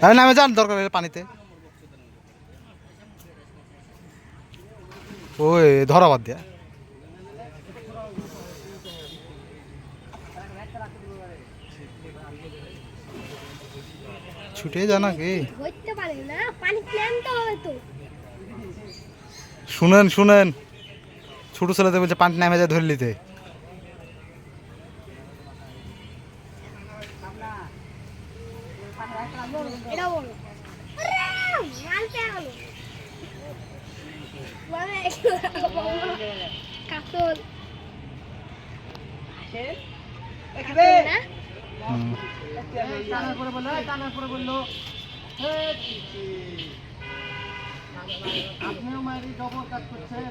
হ্যাঁ নামে যান দরকার হলে পানিতে। ওই ধরা বাদ দিয়া। ছুটে যা নাকি? ধরতে পারে না পানি ক্লান্ত হবে তো। শুনেন শুনেন। ছোট ছেলেতে বলছে পানি নামে যায় ধরে নিতে। কাতল। আপনিও মায়ের ডবল কাজ করছেন